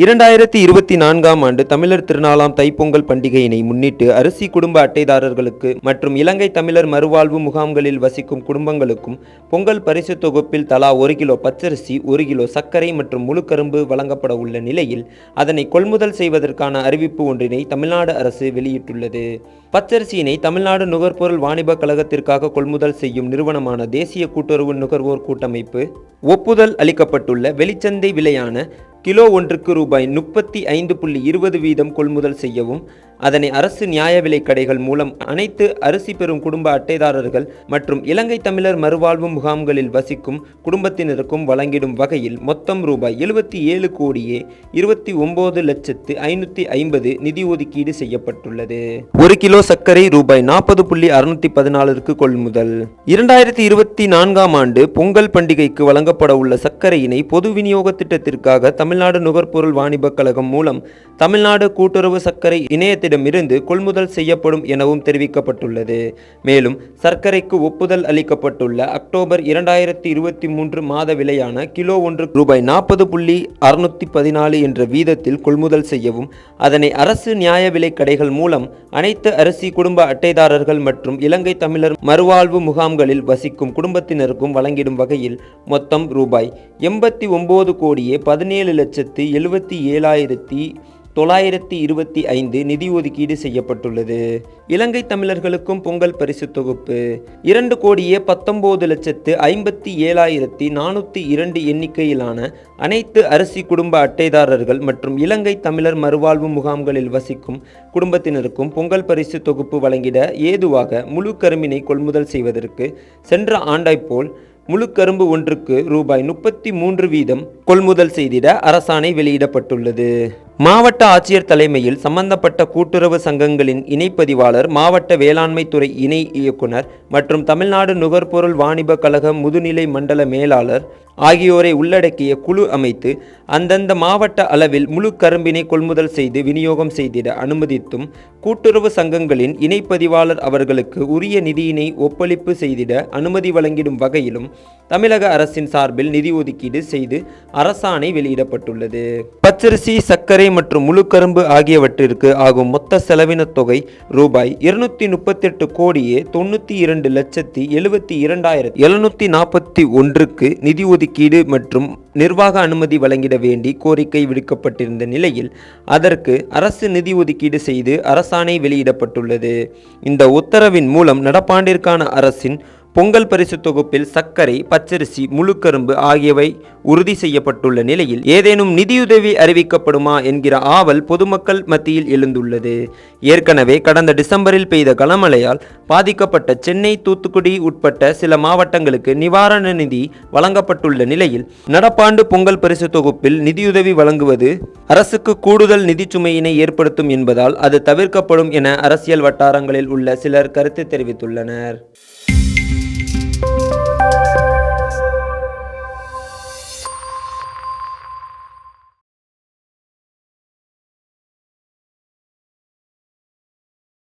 இரண்டாயிரத்தி இருபத்தி நான்காம் ஆண்டு தமிழர் திருநாளாம் தைப்பொங்கல் பண்டிகையினை முன்னிட்டு அரிசி குடும்ப அட்டைதாரர்களுக்கு மற்றும் இலங்கை தமிழர் மறுவாழ்வு முகாம்களில் வசிக்கும் குடும்பங்களுக்கும் பொங்கல் பரிசு தொகுப்பில் தலா ஒரு கிலோ பச்சரிசி ஒரு கிலோ சர்க்கரை மற்றும் முழு கரும்பு வழங்கப்பட உள்ள நிலையில் அதனை கொள்முதல் செய்வதற்கான அறிவிப்பு ஒன்றினை தமிழ்நாடு அரசு வெளியிட்டுள்ளது. பச்சரிசியினை தமிழ்நாடு நுகர்பொருள் வாணிப கழகத்திற்காக கொள்முதல் செய்யும் நிறுவனமான தேசிய கூட்டுறவு நுகர்வோர் கூட்டமைப்பு ஒப்புதல் அளிக்கப்பட்டுள்ள வெளிச்சந்தை விலையான கிலோ ஒன்றுக்கு ரூபாய் முப்பத்தி ஐந்து புள்ளி இருபது வீதம் கொள்முதல் செய்யவும் அதனை அரசு நியாய விலைக் கடைகள் மூலம் அனைத்து அரிசி பெறும் குடும்ப அட்டைதாரர்கள் மற்றும் இலங்கை தமிழர் மறுவாழ்வு முகாம்களில் வசிக்கும் குடும்பத்தினருக்கும் வழங்கிடும் வகையில் மொத்தம் ரூபாய் எழுபத்தி ஏழு கோடியே இருபத்தி ஒன்பது லட்சத்து ஐநூற்றி ஐம்பது நிதி ஒதுக்கீடு செய்யப்பட்டுள்ளது. ஒரு கிலோ சர்க்கரை ரூபாய் நாற்பது புள்ளி அறுநூத்தி பதினாலிற்கு கொள்முதல். இரண்டாயிரத்தி இருபத்தி நான்காம் ஆண்டு பொங்கல் பண்டிகைக்கு வழங்கப்பட உள்ள சர்க்கரையினை பொது விநியோக திட்டத்திற்காக தமிழ்நாடு நுகர்பொருள் வாணிபக் கழகம் மூலம் தமிழ்நாடு கூட்டுறவு சர்க்கரை அரசிடமிருந்து கொள்முதல் செய்யப்படும் எனவும் தெரிவிக்கப்பட்டுள்ளது. மேலும் சர்க்கரைக்கு ஒப்புதல் அளிக்கப்பட்டுள்ள அக்டோபர் இரண்டாயிரத்தி இருபத்தி மூன்று மாத விலையான கிலோ ஒன்று ரூபாய் நாற்பது புள்ளி அறுநூத்தி பதினாலு என்ற வீதத்தில் கொள்முதல் செய்யவும் அதனை அரசு நியாய விலை கடைகள் மூலம் அனைத்து அரிசி குடும்ப அட்டைதாரர்கள் மற்றும் இலங்கை தமிழர் மறுவாழ்வு முகாம்களில் வசிக்கும் குடும்பத்தினருக்கும் வழங்கிடும் வகையில் மொத்தம் ரூபாய் எண்பத்தி ஒன்பது கோடியே பதினேழு லட்சத்து எழுபத்தி ஏழாயிரத்தி தொள்ளாயிரத்தி இருபத்தி ஐந்து நிதி ஒதுக்கீடு செய்யப்பட்டுள்ளது. இலங்கை தமிழர்களுக்கும் பொங்கல் பரிசு தொகுப்பு. இரண்டு கோடியே பத்தொன்பது லட்சத்து ஐம்பத்தி ஏழாயிரத்தி நானூற்றி இரண்டு எண்ணிக்கையிலான அனைத்து அரிசி குடும்ப அட்டைதாரர்கள் மற்றும் இலங்கை தமிழர் மறுவாழ்வு முகாம்களில் வசிக்கும் குடும்பத்தினருக்கும் பொங்கல் பரிசு தொகுப்பு வழங்கிட ஏதுவாக முழு கரும்பினை கொள்முதல் செய்வதற்கு சென்ற ஆண்டைப்போல் முழு கரும்பு ஒன்றுக்கு ரூபாய் முப்பத்தி மூன்று வீதம் கொள்முதல் செய்திட அரசாணை வெளியிடப்பட்டுள்ளது. மாவட்ட ஆட்சியர் தலைமையில் சம்பந்தப்பட்ட கூட்டுறவு சங்கங்களின் இணைப்பதிவாளர் மாவட்ட வேளாண்மை துறை இணை இயக்குனர் மற்றும் தமிழ்நாடு நுகர்பொருள் வாணிப கழக முதுநிலை மண்டல மேலாளர் ஆகியோரை உள்ளடக்கிய குழு அமைத்து அந்தந்த மாவட்ட அளவில் முழு கரும்பினை கொள்முதல் செய்து விநியோகம் செய்திட அனுமதித்தும் கூட்டுறவு சங்கங்களின் இணைப்பதிவாளர் அவர்களுக்கு உரிய நிதியினை ஒப்பளிப்பு செய்திட அனுமதி வழங்கிடும் வகையிலும் தமிழக அரசின் சார்பில் நிதி ஒதுக்கீடு செய்து அரசாணை வெளியிடப்பட்டுள்ளது. பச்சரிசி சர்க்கரை மற்றும் முழு கரும்பு ஆகியவற்றிற்கு ஆகும் மொத்த செலவின தொகை ரூபாய் இருநூத்தி முப்பத்தெட்டு கோடியே தொண்ணூத்தி இரண்டு லட்சத்தி எழுபத்தி இரண்டாயிரத்தி எழுநூத்தி நாற்பத்தி ஒன்றுக்கு நிதி ஒதுக்கீடு மற்றும் நிர்வாக அனுமதி வழங்கிட வேண்டி கோரிக்கை விடுக்கப்பட்டிருந்த நிலையில் அதற்கு அரசு நிதி ஒதுக்கீடு செய்து அரசாணை வெளியிடப்பட்டுள்ளது. இந்த உத்தரவின் மூலம் நடப்பாண்டிற்கான அரசின் பொங்கல் பரிசு தொகுப்பில் சர்க்கரை பச்சரிசி முழுக்கரும்பு ஆகியவை உறுதி செய்யப்பட்டுள்ள நிலையில் ஏதேனும் நிதியுதவி அறிவிக்கப்படுமா என்கிற ஆவல் பொதுமக்கள் மத்தியில் எழுந்துள்ளது. ஏற்கனவே கடந்த டிசம்பரில் பெய்த கனமழையால் பாதிக்கப்பட்ட சென்னை தூத்துக்குடி உட்பட்ட சில மாவட்டங்களுக்கு நிவாரண நிதி வழங்கப்பட்டுள்ள நிலையில் நடப்பாண்டு பொங்கல் பரிசு தொகுப்பில் நிதியுதவி வழங்குவது அரசுக்கு கூடுதல் நிதிச் சுமையினை ஏற்படுத்தும் என்பதால் அது தவிர்க்கப்படும் என அரசியல் வட்டாரங்களில் உள்ள சிலர் கருத்து தெரிவித்துள்ளனர். Thank you.